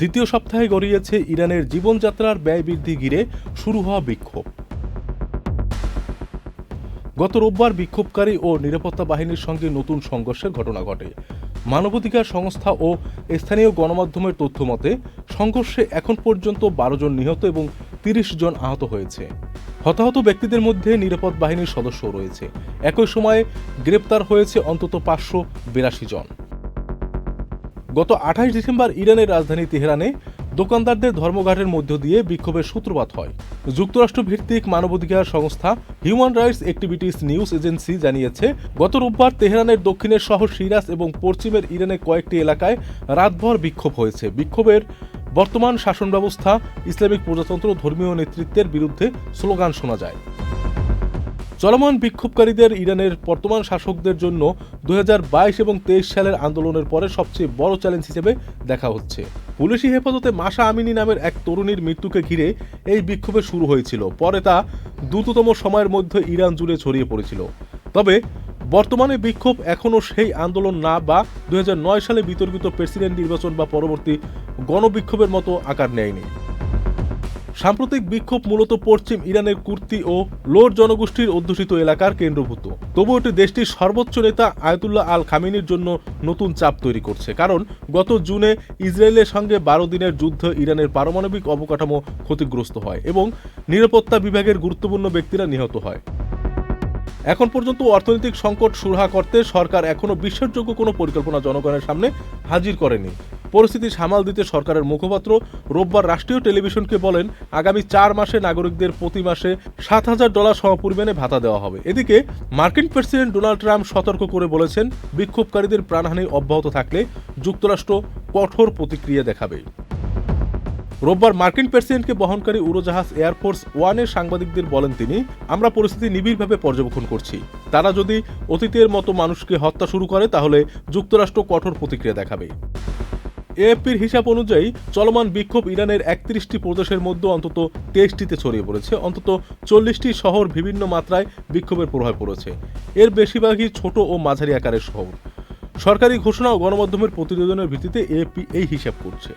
দ্বিতীয় সপ্তাহে গড়িয়েছে ইরানের জীবনযাত্রার ব্যয় বৃদ্ধি ঘিরে শুরু হওয়া বিক্ষোভ। গত রোববার বিক্ষোভকারী ও নিরাপত্তা বাহিনীর সঙ্গে নতুন সংঘর্ষের ঘটনা ঘটে। মানবাধিকার সংস্থা ও স্থানীয় গণমাধ্যমের তথ্য মতে, সংঘর্ষে এখন পর্যন্ত বারো জন নিহত এবং তিরিশ জন আহত হয়েছে। হতাহত ব্যক্তিদের মধ্যে নিরাপদ বাহিনীর সদস্য রয়েছে। একই সময়ে গ্রেপ্তার হয়েছে অন্তত পাঁচশো বিরাশি জন। গত আঠাশ ডিসেম্বর ইরানের রাজধানী তেহরানে দোকানদারদের ধর্মঘাটের মধ্য দিয়ে বিক্ষোভের সূত্রপাত হয়। যুক্তরাষ্ট্র ভিত্তিক মানবাধিকার সংস্থা human rights activities news agency জানিয়েছে, গত রোববার তেহরানের দক্ষিণের শহর সিরাজ এবং পশ্চিমের ইরানের কয়েকটি এলাকায় রাতভর বিক্ষোভ হয়েছে। বিক্ষোভের বর্তমান শাসন ব্যবস্থা ইসলামিক প্রজাতন্ত্র ধর্মীয় নেতৃত্বের বিরুদ্ধে স্লোগান শোনা যায়। চলমান বিক্ষোভকারীদের ইরানের বর্তমান শাসকদের জন্য দু হাজার বাইশ এবং তেইশ সালের আন্দোলনের পরে সবচেয়ে বড় চ্যালেঞ্জ হিসেবে দেখা হচ্ছে। পুলিশি হেফাজতে মাসা আমিনী নামের এক তরুণীর মৃত্যুকে ঘিরে এই বিক্ষোভে শুরু হয়েছিল। পরে তা দ্রুততম সময়ের মধ্যে ইরান জুড়ে ছড়িয়ে পড়েছিল। তবে বর্তমানে বিক্ষোভ এখনও সেই আন্দোলন না বা দু হাজার নয় সালে বিতর্কিত প্রেসিডেন্ট নির্বাচন বা পরবর্তী গণবিক্ষোভের মতো আকার নেয়নি। সাম্প্রতিক বিক্ষোভ মূলত পশ্চিম ইরানের কুর্তি ও লোর জনগোষ্ঠীর অধ্যুষিত এলাকার কেন্দ্রভূত। তবু এটি দেশটির সর্বোচ্চ নেতা আয়তুল্লাহ আল খামিনির জন্য নতুন চাপ তৈরি করছে। কারণ গত জুনে ইসরায়েলের সঙ্গে বারো দিনের যুদ্ধ ইরানের পারমাণবিক অবকাঠামো ক্ষতিগ্রস্ত হয় এবং নিরাপত্তা বিভাগের গুরুত্বপূর্ণ ব্যক্তিরা নিহত হয়। এখন পর্যন্ত অর্থনৈতিক সংকট সুরাহা করতে সরকার এখনও বিশ্বাসযোগ্য কোনো পরিকল্পনা জনগণের সামনে হাজির করেনি। পরিস্থিতি সামাল দিতে সরকারের মুখপাত্র রোববার রাষ্ট্রীয় টেলিভিশনকে বলেন, আগামী চার মাসে নাগরিকদের প্রতি মাসে সাত হাজার ডলার সমপরিমাণে ভাতা দেওয়া হবে। এদিকে, মার্কিন প্রেসিডেন্ট ডোনাল্ড ট্রাম্প সতর্ক করে বলেছেন, বিক্ষোভকারীদের প্রাণহানি অব্যাহত থাকলে যুক্তরাষ্ট্র কঠোর প্রতিক্রিয়া দেখাবে। রোববার মার্কিন প্রেসিডেন্টকে বহনকারী উড়োজাহাজ এয়ারফোর্স ওয়ানের সাংবাদিকদের বলেন তিনি, আমরা পরিস্থিতি নিবিড়ভাবে পর্যবেক্ষণ করছি। তারা যদি অতীতের মতো মানুষকে হত্যা শুরু করে, তাহলে যুক্তরাষ্ট্র কঠোর প্রতিক্রিয়া দেখাবে। এএফপির হিসাব অনুযায়ী চলমান বিক্ষোভ ইরানের একত্রিশটি প্রদেশের মধ্যে অন্তত তেইশটিতে ছড়িয়ে পড়েছে। অন্তত চল্লিশটি শহর বিভিন্ন মাত্রায় বিক্ষোভের প্রভাব পড়েছে। এর বেশিরভাগই ছোট ও মাঝারি আকারের শহর। সরকারি ঘোষণা ও গণমাধ্যমের প্রতিবেদনের ভিত্তিতে এএফপি এই হিসাব করছে।